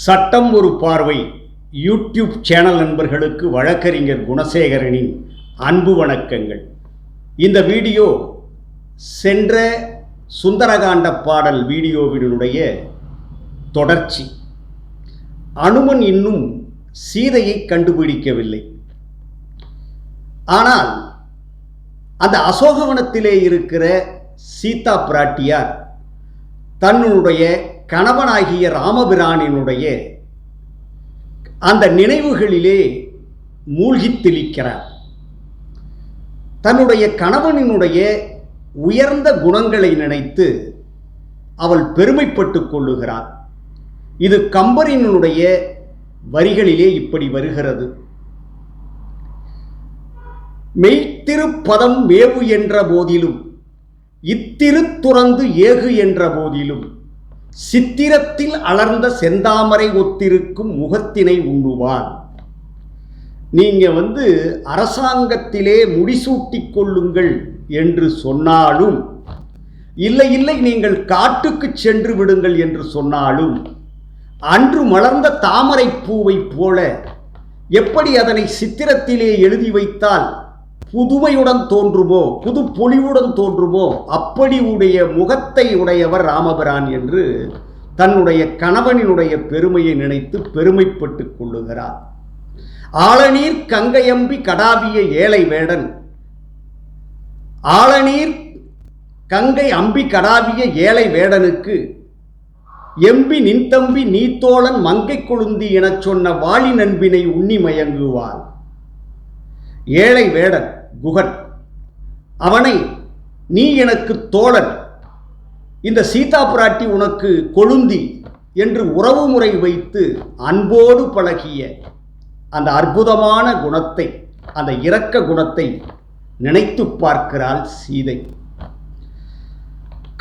சட்டம் ஒரு பார்வை. யூடியூப் சேனல் நண்பர்களுக்கு வழக்கறிஞர் குணசேகரனின் அன்பு வணக்கங்கள். இந்த வீடியோ சென்ற சுந்தரகாண்ட பாடல் வீடியோவினுடைய தொடர்ச்சி. அனுமன் இன்னும் சீதையை கண்டுபிடிக்கவில்லை. ஆனால் அந்த அசோகவனத்திலே இருக்கிற சீதா பிராட்டியார் தன்னுடைய கணவனாகிய ராமபிரானினுடைய அந்த நினைவுகளிலே மூழ்கித் திளிக்கிறார் தன்னுடைய கணவனினுடைய உயர்ந்த குணங்களை நினைத்து அவள் பெருமைப்பட்டுக் கொள்ளுகிறாள் இது கம்பரினுடைய வரிகளிலே இப்படி வருகிறது. மெய்த்திருப்பதம் மேவு என்ற போதிலும் இத்திருத்துறந்து ஏகு என்ற போதிலும் சித்திரத்தில் அலர்ந்த செந்தாமரை ஒத்திருக்கும் முகத்தினை உண்ணுவான். நீங்க வந்து அரசாங்கத்திலே முடிசூட்டிக் கொள்ளுங்கள் என்று சொன்னாலும் இல்லை இல்லை நீங்கள் காட்டுக்கு சென்று விடுங்கள் என்று சொன்னாலும் அன்று மலர்ந்த தாமரை பூவை போல எப்படி அதனை சித்திரத்திலே எழுதி வைத்தால் புதுமையுடன் தோன்றுமோ புது பொலிவுடன் தோன்றுமோ அப்படி உடைய முகத்தை உடையவர் ராமபிரான் என்று தன்னுடைய கணவனினுடைய பெருமையை நினைத்து பெருமைப்பட்டு கொள்ளுகிறார். ஆளநீர் கங்கையம்பி கடாவிய ஏழை வேடன். ஆளநீர் கங்கை அம்பி கடாவிய ஏழை வேடனுக்கு எம்பி நின்தம்பி நீத்தோழன் மங்கை கொழுந்தி எனச் சொன்ன வாளி நண்பினை உண்ணி மயங்குவாள் ஏழை வேடன். குகன். அவனை நீ எனக்கு தோழன். இந்த சீதா பிராட்டி உனக்கு கொழுந்தி என்று உறவு முறை வைத்து அன்போடு பழகிய அந்த அற்புதமான குணத்தை அந்த இரக்க குணத்தை நினைத்து பார்க்கிறாள் சீதை.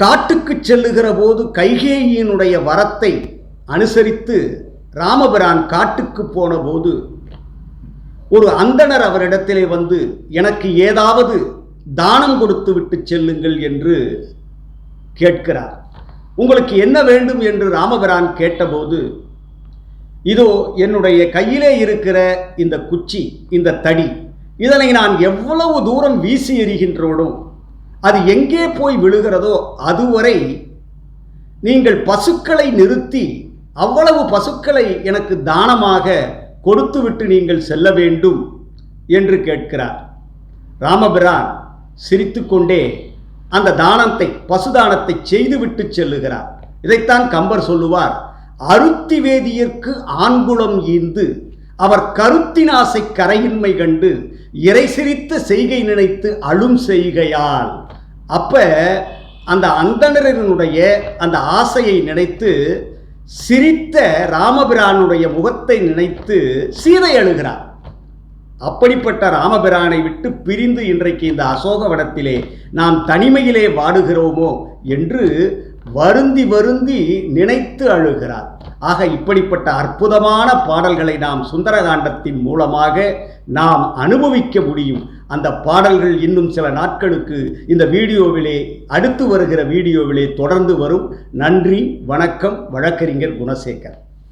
காட்டுக்கு செல்லுகிற போது கைகேயினுடைய வரத்தை அனுசரித்து ராமபிரான் காட்டுக்கு போன போது ஒரு அந்தணர் அவரிடத்திலே வந்து எனக்கு ஏதாவது தானம் கொடுத்து விட்டு செல்லுங்கள் என்று கேட்கிறார். உங்களுக்கு என்ன வேண்டும்? என்று ராமபிரான் கேட்டபோது இதோ என்னுடைய கையிலே இருக்கிற இந்த குச்சி இந்த தடி இதனை நான் எவ்வளவு தூரம் வீசி எறிகின்றோனோ அது எங்கே போய் விழுகிறதோ அதுவரை நீங்கள் பசுக்களை நிறுத்தி அவ்வளவு பசுக்களை எனக்கு தானமாக கொடுத்துவிட்டு நீங்கள் செல்ல வேண்டும் என்று கேட்கிறார். ராமபிரான் சிரித்துக்கொண்டே அந்த தானத்தை பசுதானத்தை செய்துவிட்டு செல்லுகிறார். இதைத்தான் கம்பர் சொல்லுவார். அருத்தி வேதியர்க்கு ஆண்குளம் ஈந்து அவர் கருத்தின் ஆசை கரையின்மை கண்டு இறை சிரித்த செய்கை நினைத்து அழும் செய்கையால். அப்ப அந்த அந்தணரனுடைய அந்த ஆசையை நினைத்து சிரித்த ராமபிரானுடைய முகத்தை நினைத்து சீதை அழுகிறார். அப்படிப்பட்ட ராமபிரானை விட்டு பிரிந்து இன்றைக்கு இந்த அசோகவனத்திலே நாம் தனிமையிலே வாடுகிறோமோ என்று வருந்தி வருந்தி நினைத்து அழுகிறார். ஆக இப்படிப்பட்ட அற்புதமான பாடல்களை நாம் சுந்தரகாண்டத்தின் மூலமாக நாம் அனுபவிக்க முடியும். அந்த பாடல்கள் இன்னும் சில நாட்களுக்கு இந்த வீடியோவிலே அடுத்து வருகிற வீடியோவிலே தொடர்ந்து வரும். நன்றி வணக்கம் வழக்கறிஞர் குணசேகர்.